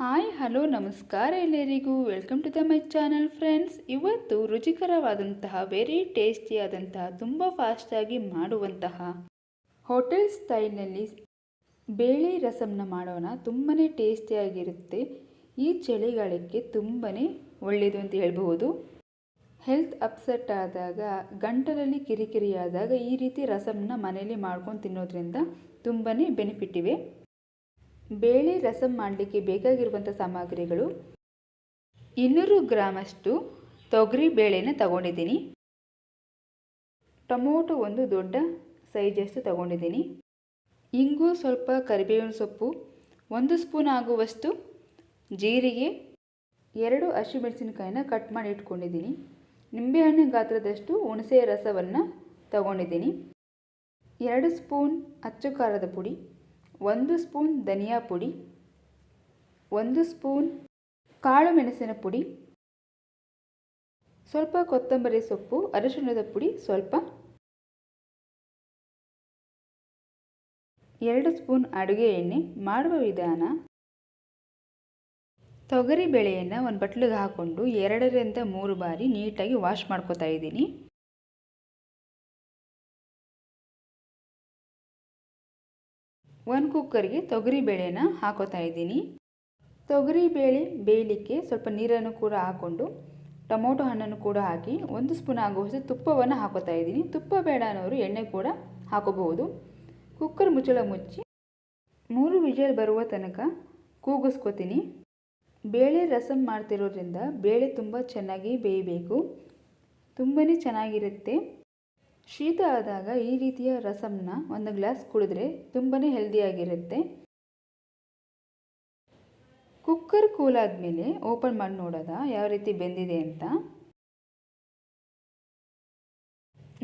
Hi, hello, ನಮಸ್ಕಾರ ಎಲ್ಲರಿಗೂ. Welcome to the my channel friends ಇವತ್ತು ರುಚಿಕರವಾದಂತಹ ವೆರಿ ಟೇಸ್ಟಿಯಾದಂತಹ ತುಂಬ ಫಾಸ್ಟಾಗಿ ಮಾಡುವಂತಹ ಹೋಟೆಲ್ ಸ್ಟೈಲ್ನಲ್ಲಿ ಬೇಳೆ ರಸಮ್ನ ಮಾಡೋಣ. ತುಂಬಾ ಟೇಸ್ಟಿಯಾಗಿರುತ್ತೆ ಈ ಚಳಿಗಾಲಕ್ಕೆ ತುಂಬಾ ಒಳ್ಳೆಯದು ಅಂತ ಹೇಳ್ಬಹುದು. ಹೆಲ್ತ್ ಅಪ್ಸೆಟ್ ಆದಾಗ, ಗಂಟಲಲ್ಲಿ ಕಿರಿಕಿರಿ ಆದಾಗ ಈ ರೀತಿ ರಸಂನ ಮನೆಯಲ್ಲಿ ಮಾಡ್ಕೊಂಡು ತಿನ್ನೋದ್ರಿಂದ ತುಂಬಾ ಬೆನಿಫಿಟ್ ಇವೆ. ಬೇಳೆ ರಸಂ ಮಾಡಲಿಕ್ಕೆ ಬೇಕಾಗಿರುವಂಥ ಸಾಮಗ್ರಿಗಳು ಇನ್ನೂರು ಗ್ರಾಮಷ್ಟು ತೊಗರಿ ಬೇಳೆನ ತಗೊಂಡಿದ್ದೀನಿ. ಟೊಮೊಟೊ ಒಂದು ದೊಡ್ಡ ಸೈಜಷ್ಟು ತಗೊಂಡಿದ್ದೀನಿ. ಇಂಗು ಸ್ವಲ್ಪ ಕರಿಬೇವಿನ ಸೊಪ್ಪು, ಒಂದು ಸ್ಪೂನ್ ಆಗುವಷ್ಟು ಜೀರಿಗೆ, ಎರಡು ಹಸಿಮೆಣಸಿನಕಾಯಿನ ಕಟ್ ಮಾಡಿ ಇಟ್ಕೊಂಡಿದ್ದೀನಿ. ನಿಂಬೆಹಣ್ಣಿನ ಗಾತ್ರದಷ್ಟು ಹುಣಸೆ ರಸವನ್ನು ತಗೊಂಡಿದ್ದೀನಿ. ಎರಡು ಸ್ಪೂನ್ ಅಚ್ಚು ಖಾರದ ಪುಡಿ ಒಂದು ಸ್ಪೂನ್ ಧನಿಯಾ ಪುಡಿ, ಒಂದು ಸ್ಪೂನ್ ಕಾಳು ಮೆಣಸಿನ ಪುಡಿ, ಸ್ವಲ್ಪ ಕೊತ್ತಂಬರಿ ಸೊಪ್ಪು, ಅರಿಶಿಣದ ಪುಡಿ, ಸ್ವಲ್ಪ ಎರಡು ಸ್ಪೂನ್ ಅಡುಗೆ ಎಣ್ಣೆ ಮಾಡುವ ವಿಧಾನ. ತೊಗರಿ ಬೇಳೆಯನ್ನು ಒಂದು ಬಟ್ಲಿಗೆ ಹಾಕ್ಕೊಂಡು ಎರಡರಿಂದ ಮೂರು ಬಾರಿ ನೀಟಾಗಿ ವಾಶ್ ಮಾಡ್ಕೋತಾ ಇದ್ದೀನಿ. ಒಂದು ಕುಕ್ಕರ್ಗೆ ತೊಗರಿ ಬೇಳೆನ ಹಾಕೋತಾ ಇದ್ದೀನಿ. ತೊಗರಿ ಬೇಳೆ ಬೇಯಲಿಕ್ಕೆ ಸ್ವಲ್ಪ ನೀರನ್ನು ಕೂಡ ಹಾಕ್ಕೊಂಡು, ಟೊಮೊಟೊ ಹಣ್ಣನ್ನು ಕೂಡ ಹಾಕಿ ಒಂದು ಸ್ಪೂನ್ ಆಗುವಷ್ಟು ತುಪ್ಪವನ್ನು ಹಾಕೋತಾ ಇದ್ದೀನಿ. ತುಪ್ಪ ಬೇಡ ಅನ್ನೋರು ಎಣ್ಣೆ ಕೂಡ ಹಾಕೋಬಹುದು. ಕುಕ್ಕರ್ ಮುಚ್ಚಳ ಮುಚ್ಚಿ ಮೂರು ವಿಜಲ್ ಬರುವ ತನಕ ಕೂಗಿಸ್ಕೊತೀನಿ. ಬೇಳೆ ರಸಂ ಮಾಡ್ತಿರೋದ್ರಿಂದ ಬೇಳೆ ತುಂಬ ಚೆನ್ನಾಗಿ ಬೇಯಬೇಕು. ತುಂಬಾ ಚೆನ್ನಾಗಿರುತ್ತೆ. ಶೀತ ಆದಾಗ ಈ ರೀತಿಯ ರಸಮ್ನ ಒಂದು ಗ್ಲಾಸ್ ಕುಡಿದ್ರೆ ತುಂಬಾ ಹೆಲ್ದಿಯಾಗಿರುತ್ತೆ. ಕುಕ್ಕರ್ ಕೂಲ್ ಆದಮೇಲೆ ಓಪನ್ ಮಾಡಿ ನೋಡೋದ, ಯಾವ ರೀತಿ ಬೆಂದಿದೆ ಅಂತ.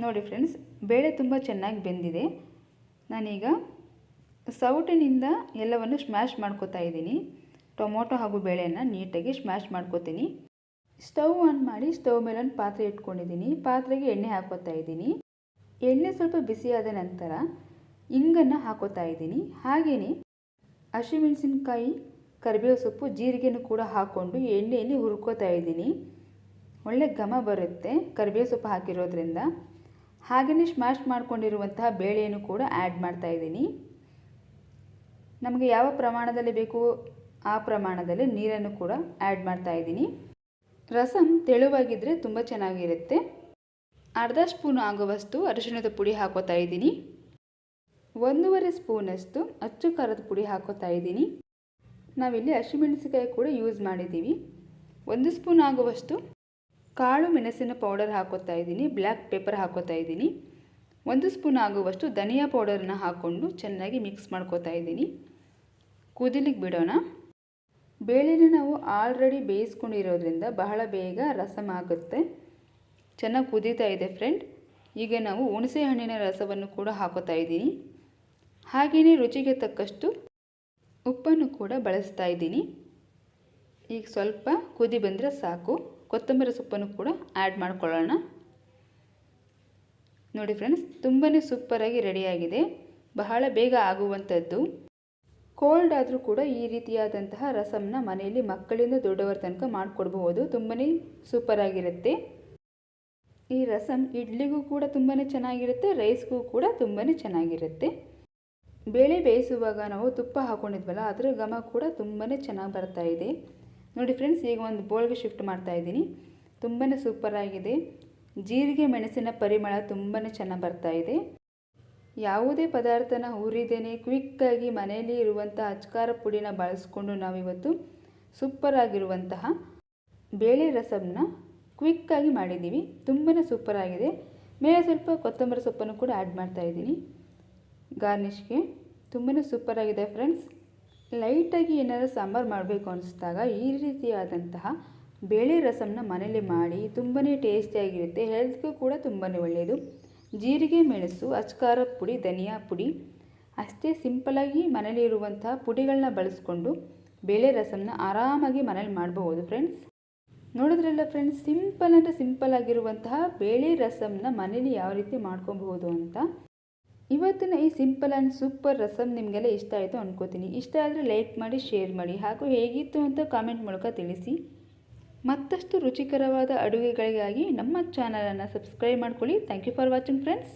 ನೋಡಿ ಫ್ರೆಂಡ್ಸ್, ಬೇಳೆ ತುಂಬ ಚೆನ್ನಾಗಿ ಬೆಂದಿದೆ. ನಾನೀಗ ಸೌಟಿನಿಂದ ಎಲ್ಲವನ್ನು ಸ್ಮ್ಯಾಶ್ ಮಾಡ್ಕೋತಾ ಇದ್ದೀನಿ. ಟೊಮೊಟೊ ಹಾಗೂ ಬೇಳೆಯನ್ನು ನೀಟಾಗಿ ಸ್ಮ್ಯಾಶ್ ಮಾಡ್ಕೋತೀನಿ. ಸ್ಟವ್ ಆನ್ ಮಾಡಿ ಸ್ಟವ್ ಮೇಲೆ ಒಂದು ಪಾತ್ರೆ ಇಟ್ಕೊಂಡಿದ್ದೀನಿ. ಪಾತ್ರೆಗೆ ಎಣ್ಣೆ ಹಾಕೋತಾ ಇದ್ದೀನಿ. ಎಣ್ಣೆ ಸ್ವಲ್ಪ ಬಿಸಿಯಾದ ನಂತರ ಇಂಗನ್ನು ಹಾಕೋತಾ ಇದ್ದೀನಿ. ಹಾಗೆಯೇ ಹಸಿಮೆಣಸಿನ್ಕಾಯಿ ಕರಿಬೇವು ಸೊಪ್ಪು, ಜೀರಿಗೆನೂ ಕೂಡ ಹಾಕ್ಕೊಂಡು ಎಣ್ಣೆಯಲ್ಲಿ ಹುರ್ಕೋತಾ ಇದ್ದೀನಿ. ಒಳ್ಳೆ ಘಮ ಬರುತ್ತೆ ಕರಿಬೇವು ಸೊಪ್ಪು ಹಾಕಿರೋದ್ರಿಂದ. ಹಾಗೆಯೇ ಸ್ಮ್ಯಾಶ್ ಮಾಡಿಕೊಂಡಿರುವಂತಹ ಬೇಳೆಯನ್ನು ಕೂಡ ಆ್ಯಡ್ ಮಾಡ್ತಾ ಇದ್ದೀನಿ. ನಮಗೆ ಯಾವ ಪ್ರಮಾಣದಲ್ಲಿ ಬೇಕು ಆ ಪ್ರಮಾಣದಲ್ಲಿ ನೀರನ್ನು ಕೂಡ ಆ್ಯಡ್ ಮಾಡ್ತಾ ಇದ್ದೀನಿ. ರಸಂ ತೆಳುವಾಗಿದ್ದರೆ ತುಂಬ ಚೆನ್ನಾಗಿರುತ್ತೆ. ಅರ್ಧ ಸ್ಪೂನ್ ಆಗುವಷ್ಟು ಅರಿಶಿಣದ ಪುಡಿ ಹಾಕೋತಾ ಇದ್ದೀನಿ. ಒಂದೂವರೆ ಸ್ಪೂನಷ್ಟು ಅಚ್ಚು ಖಾರದ ಪುಡಿ ಹಾಕೋತಾ ಇದ್ದೀನಿ. ನಾವಿಲ್ಲಿ ಹಸಿಮೆಣಸಿಕಾಯಿ ಕೂಡ ಯೂಸ್ ಮಾಡಿದ್ದೀವಿ. ಒಂದು ಸ್ಪೂನ್ ಆಗುವಷ್ಟು ಕಾಳು ಮೆಣಸಿನ ಪೌಡರ್ ಹಾಕೋತಾ ಇದ್ದೀನಿ ಬ್ಲ್ಯಾಕ್ ಪೇಪರ್ ಹಾಕೋತಾ ಇದ್ದೀನಿ. ಒಂದು ಸ್ಪೂನ್ ಆಗುವಷ್ಟು ಧನಿಯಾ ಪೌಡರನ್ನ ಹಾಕ್ಕೊಂಡು ಚೆನ್ನಾಗಿ ಮಿಕ್ಸ್ ಮಾಡ್ಕೋತಾ ಇದ್ದೀನಿ. ಕುದಿಲಿಕ್ಕೆ ಬಿಡೋಣ. ಬೇಳೆನ ನಾವು ಆಲ್ರೆಡಿ ಬೇಯಿಸ್ಕೊಂಡಿರೋದ್ರಿಂದ ಬಹಳ ಬೇಗ ರಸಮ್ ಆಗುತ್ತೆ ಚೆನ್ನಾಗಿ ಕುದೀತಾ ಇದೆ ಫ್ರೆಂಡ್ ಈಗ ನಾವು ಹುಣಸೆ ಹಣ್ಣಿನ ರಸವನ್ನು ಕೂಡ ಹಾಕೋತಾ ಇದ್ದೀನಿ. ಹಾಗೆಯೇ ರುಚಿಗೆ ತಕ್ಕಷ್ಟು ಉಪ್ಪನ್ನು ಕೂಡ ಬಳಸ್ತಾ ಇದ್ದೀನಿ. ಈಗ ಸ್ವಲ್ಪ ಕುದಿ ಬಂದರೆ ಸಾಕು. ಕೊತ್ತಂಬರಿ ಸೊಪ್ಪನ್ನು ಕೂಡ ಆ್ಯಡ್ ಮಾಡ್ಕೊಳ್ಳೋಣ. ನೋಡಿ ಫ್ರೆಂಡ್ಸ್ ತುಂಬಾ ಸೂಪರಾಗಿ ರೆಡಿಯಾಗಿದೆ ಬಹಳ ಬೇಗ ಆಗುವಂಥದ್ದು. ಕೋಲ್ಡ್ ಆದರೂ ಕೂಡ ಈ ರೀತಿಯಾದಂತಹ ರಸಮ್ನ ಮನೆಯಲ್ಲಿ ಮಕ್ಕಳಿಂದ ದೊಡ್ಡವರ ತನಕ ಮಾಡಿಕೊಡ್ಬಹುದು. ತುಂಬಾ ಸೂಪರಾಗಿರುತ್ತೆ ಈ ರಸಮ್ ಇಡ್ಲಿಗೂ ಕೂಡ ತುಂಬಾ ಚೆನ್ನಾಗಿರುತ್ತೆ, ರೈಸ್ಗೂ ಕೂಡ ತುಂಬಾ ಚೆನ್ನಾಗಿರುತ್ತೆ. ಬೇಳೆ ಬೇಯಿಸುವಾಗ ನಾವು ತುಪ್ಪ ಹಾಕ್ಕೊಂಡಿದ್ವಲ್ಲ ಅದರ ಘಮ ಕೂಡ ತುಂಬಾ ಚೆನ್ನಾಗಿ ಬರ್ತಾ ಇದೆ. ನೋಡಿ ಫ್ರೆಂಡ್ಸ್ ಈಗ ಒಂದು ಬೋಳ್ಗೆ ಶಿಫ್ಟ್ ಮಾಡ್ತಾ ಇದ್ದೀನಿ. ತುಂಬಾ ಸೂಪರಾಗಿದೆ ಜೀರಿಗೆ, ಮೆಣಸಿನ ಪರಿಮಳ ತುಂಬಾ ಚೆನ್ನಾಗಿ ಬರ್ತಾ ಇದೆ. ಯಾವುದೇ ಪದಾರ್ಥನ ಹುರಿದೇನೆ ಕ್ವಿಕ್ಕಾಗಿ ಮನೆಯಲ್ಲಿ ಇರುವಂಥ ಅಚ್ಕಾರ ಪುಡಿನ ಬಳಸ್ಕೊಂಡು ನಾವಿವತ್ತು ಸೂಪರಾಗಿರುವಂತಹ ಬೇಳೆ ರಸಮ್ನ ಕ್ವಿಕ್ಕಾಗಿ ಮಾಡಿದ್ದೀವಿ. ತುಂಬಾ ಸೂಪರಾಗಿದೆ ಮೇಲೆ ಸ್ವಲ್ಪ ಕೊತ್ತಂಬರಿ ಸೊಪ್ಪನ್ನು ಕೂಡ ಆ್ಯಡ್ ಮಾಡ್ತಾಯಿದ್ದೀನಿ ಗಾರ್ನಿಷ್ಗೆ ತುಂಬಾ ಸೂಪರಾಗಿದೆ ಫ್ರೆಂಡ್ಸ್ ಲೈಟಾಗಿ ಏನಾದರೂ ಸಾಂಬಾರು ಮಾಡಬೇಕು ಅನಿಸಿದಾಗ ಈ ರೀತಿಯಾದಂತಹ ಬೇಳೆ ರಸಮನ್ನ ಮನೇಲಿ ಮಾಡಿ ತುಂಬಾ ಟೇಸ್ಟಿಯಾಗಿರುತ್ತೆ ಹೆಲ್ತ್ಗೂ ಕೂಡ ತುಂಬಾ ಒಳ್ಳೆಯದು ಜೀರಿಗೆ, ಮೆಣಸು, ಅಚ್ಕಾರ ಪುಡಿ, ಧನಿಯಾ ಪುಡಿ. ಅಷ್ಟೇ ಸಿಂಪಲಾಗಿ ಮನೇಲಿ ಇರುವಂತಹ ಪುಡಿಗಳನ್ನ ಬಳಸ್ಕೊಂಡು ಬೇಳೆ ರಸಮನ್ನ ಆರಾಮಾಗಿ ಮನೇಲಿ ಮಾಡಬಹುದು ಫ್ರೆಂಡ್ಸ್ ನೋಡಿದ್ರಲ್ಲ ಫ್ರೆಂಡ್ಸ್ ಸಿಂಪಲ್ ಅಂದರೆ ಸಿಂಪಲ್ ಆಗಿರುವಂತಹ ಬೇಳೆ ರಸಮ್ನ ಮನೇಲಿ ಯಾವ ರೀತಿ ಮಾಡ್ಕೊಬಹುದು ಅಂತ. ಇವತ್ತಿನ ಈ ಸಿಂಪಲ್ ಆ್ಯಂಡ್ ಸೂಪರ್ ರಸಮ್ ನಿಮಗೆಲ್ಲ ಇಷ್ಟ ಆಯಿತು ಅಂದ್ಕೋತೀನಿ ಇಷ್ಟ ಆದರೆ ಲೈಕ್ ಮಾಡಿ ಶೇರ್ ಮಾಡಿ. ಹಾಗೂ ಹೇಗಿತ್ತು ಅಂತ ಕಾಮೆಂಟ್ ಮೂಲಕ ತಿಳಿಸಿ. ಮತ್ತಷ್ಟು ರುಚಿಕರವಾದ ಅಡುಗೆಗಳಿಗಾಗಿ ನಮ್ಮ ಚಾನಲನ್ನು ಸಬ್ಸ್ಕ್ರೈಬ್ ಮಾಡ್ಕೊಳ್ಳಿ. Thank you for watching friends